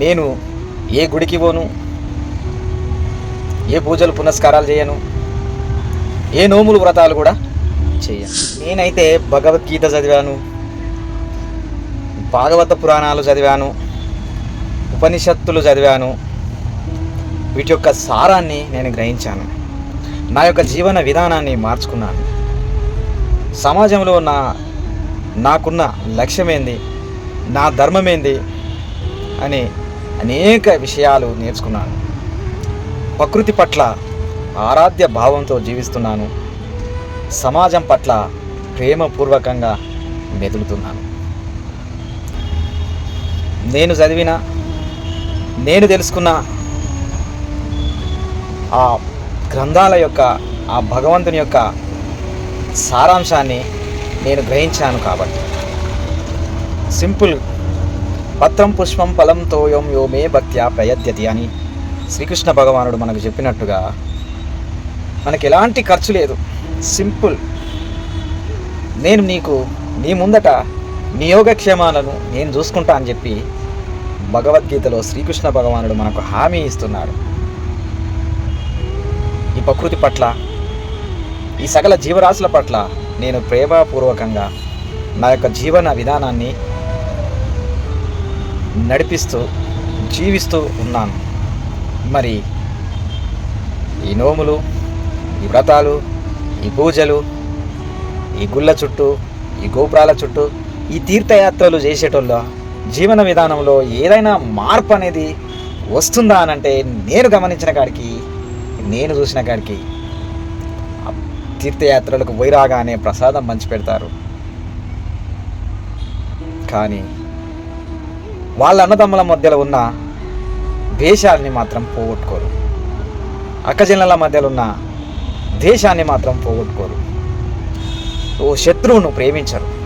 నేను ఏ గుడికి పోను? ఏ పూజలు పునస్కారాలు చేయను? ఏ నోములు వ్రతాలు కూడా చేయను. నేనైతే భగవద్గీత చదివాను భాగవత పురాణాలు చదివాను ఉపనిషత్తులు చదివాను. వీటి యొక్క సారాన్ని నేను గ్రహించాను. నా యొక్క జీవన విధానాన్ని మార్చుకున్నాను. సమాజంలో నా నాకున్న లక్ష్యమేంది? నా ధర్మమేంది? అని అనేక విషయాలు నేర్చుకున్నాను. ప్రకృతి పట్ల ఆరాధ్య భావంతో జీవిస్తున్నాను. సమాజం పట్ల ప్రేమపూర్వకంగా మెదులుతున్నాను. నేను చదివిన నేను తెలుసుకున్న ఆ గ్రంథాల యొక్క ఆ భగవంతుని యొక్క సారాంశాన్ని నేను గ్రహించాను కాబట్టి. సింపుల్ పత్రం పుష్పం ఫలం తోయం యో మే భక్త్యా ప్రయద్యతి అని శ్రీకృష్ణ భగవానుడు మనకు చెప్పినట్టుగా మనకి ఎలాంటి ఖర్చు లేదు. సింపుల్. నేను నీకు నీ ముందట నీ యోగక్షేమాలను నేను చూసుకుంటా అని చెప్పి భగవద్గీతలో శ్రీకృష్ణ భగవానుడు మనకు హామీ ఇస్తున్నాడు. ఈ ప్రకృతి పట్ల ఈ సకల జీవరాశుల పట్ల నేను ప్రేమపూర్వకంగా నా యొక్క జీవన విధానాన్ని నడిపిస్తూ జీవిస్తూ ఉన్నాను. మరి ఈ నోములు ఈ వ్రతాలు ఈ పూజలు ఈ గుళ్ళ చుట్టూ ఈ గోపురాల చుట్టూ ఈ తీర్థయాత్రలు చేసేటోళ్ళ జీవన విధానంలో ఏదైనా మార్పు అనేది వస్తుందా అని అంటే నేను గమనించిన కాడికి నేను చూసిన కాడికి తీర్థయాత్రలకు పోయి రాగానే ప్రసాదం పంచి పెడతారు కానీ వాళ్ళ అన్నదమ్ముల మధ్యలో ఉన్న ద్వేషాలని మాత్రం పోగొట్టుకోరు. అక్కజనుల మధ్యలో ఉన్న దేశాన్ని మాత్రం పోగొట్టుకోరు. ఓ శత్రువును ప్రేమించరు.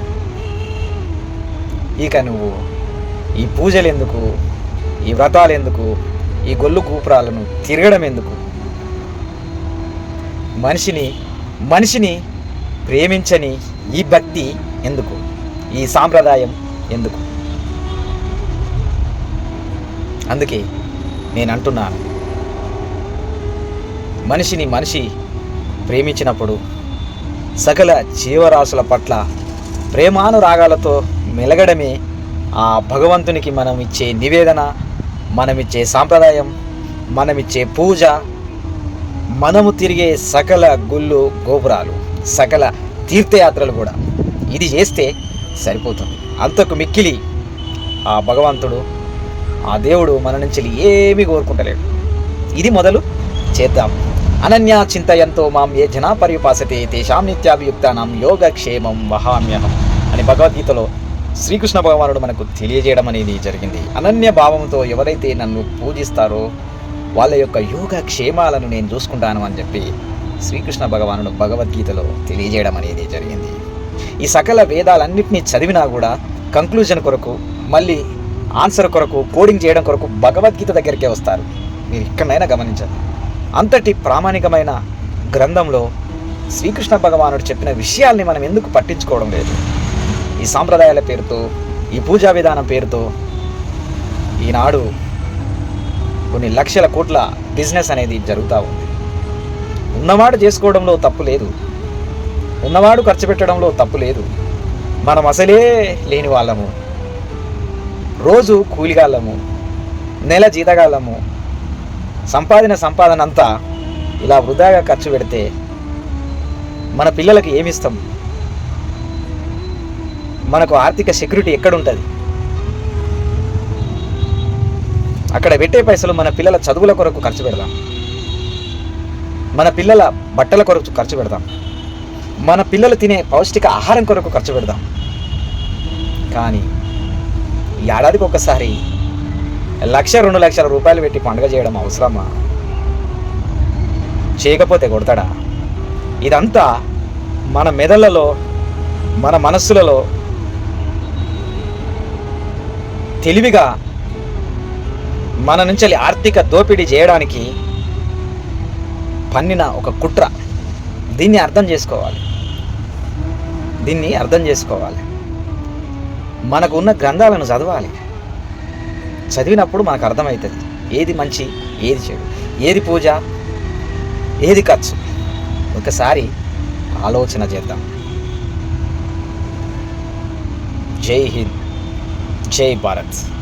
ఇక నువ్వు ఈ పూజలు ఎందుకు ఈ వ్రతాలు ఎందుకు ఈ గొల్లు కూపురాలను తిరగడం ఎందుకు మనిషిని మనిషిని ప్రేమించని ఈ భక్తి ఎందుకు? ఈ సాంప్రదాయం ఎందుకు? అందుకే నేను అంటున్నాను మనిషిని మనిషి ప్రేమించినప్పుడు సకల జీవరాశుల పట్ల ప్రేమానురాగాలతో మెలగడమే ఆ భగవంతునికి మనం ఇచ్చే నివేదన మనమిచ్చే సాంప్రదాయం మనమిచ్చే పూజ మనము తిరిగే సకల గుళ్ళు గోపురాలు సకల తీర్థయాత్రలు కూడా. ఇది చేస్తే సరిపోతుంది. అంతకు మిక్కిలి ఆ భగవంతుడు ఆ దేవుడు మన నుంచి ఏమీ కోరుకుంటలేడు. ఇది మొదలు చేద్దాం. అనన్యా చింతయంతో మాం ఏ జనా పర్యుపాసతే తేషాం నిత్యాభియుక్తానం యోగక్షేమం వహామ్యహం అని భగవద్గీతలో శ్రీకృష్ణ భగవానుడు మనకు తెలియజేయడం అనేది జరిగింది. అనన్య భావంతో ఎవరైతే నన్ను పూజిస్తారో వాళ్ళ యొక్క యోగ క్షేమాలను నేను చూసుకుంటాను అని చెప్పి శ్రీకృష్ణ భగవానుడు భగవద్గీతలో తెలియజేయడం అనేది జరిగింది. ఈ సకల వేదాలన్నింటినీ చదివినా కూడా కంక్లూజన్ కొరకు మళ్ళీ ఆన్సర్ కొరకు కోడింగ్ చేయడం కొరకు భగవద్గీత దగ్గరికే వస్తారు. మీరు ఇక్కడనైనా గమనించండి. అంతటి ప్రామాణికమైన గ్రంథంలో శ్రీకృష్ణ భగవానుడు చెప్పిన విషయాల్ని మనం ఎందుకు పట్టించుకోవడం లేదు? ఈ సాంప్రదాయాల పేరుతో ఈ పూజా విధానం పేరుతో ఈనాడు కొన్ని లక్షల కోట్ల బిజినెస్ అనేది జరుగుతూ ఉంది. ఉన్నవాడు చేసుకోవడంలో తప్పు లేదు. ఉన్నవాడు ఖర్చు పెట్టడంలో తప్పు లేదు. మనం అసలే లేని వాళ్ళము. రోజు కూలిగాళ్ళము నెల జీతగాళ్ళము సంపాదన సంపాదన అంతా ఇలా వృధాగా ఖర్చు పెడితే మన పిల్లలకి ఏమిస్తాం? మనకు ఆర్థిక సెక్యూరిటీ ఎక్కడ ఉంటుంది అక్కడ పెట్టే పైసలు మన పిల్లల చదువుల కొరకు ఖర్చు పెడదాం. మన పిల్లల బట్టల కొరకు ఖర్చు పెడదాం. మన పిల్లలు తినే పౌష్టిక ఆహారం కొరకు ఖర్చు పెడదాం. కానీ ఏడాదికి ఒకసారి లక్ష రెండు లక్షల రూపాయలు పెట్టి పండుగ చేయడం అవసరమా? చేయకపోతే కొడతాడా? ఇదంతా మన మెదళ్ళలో మన మనస్సులలో తెలివిగా మన నుంచి ఆర్థిక దోపిడీ చేయడానికి పన్నిన ఒక కుట్ర. దీన్ని అర్థం చేసుకోవాలి. దీన్ని అర్థం చేసుకోవాలి. మనకు ఉన్న గ్రంథాలను చదవాలి. చదివినప్పుడు మనకు అర్థమవుతుంది. ఏది మంచి ఏది చెడు. ఏది పూజ ఏది ఖర్చు. ఒకసారి ఆలోచన చేద్దాం. జై హింద్. జై భారత్.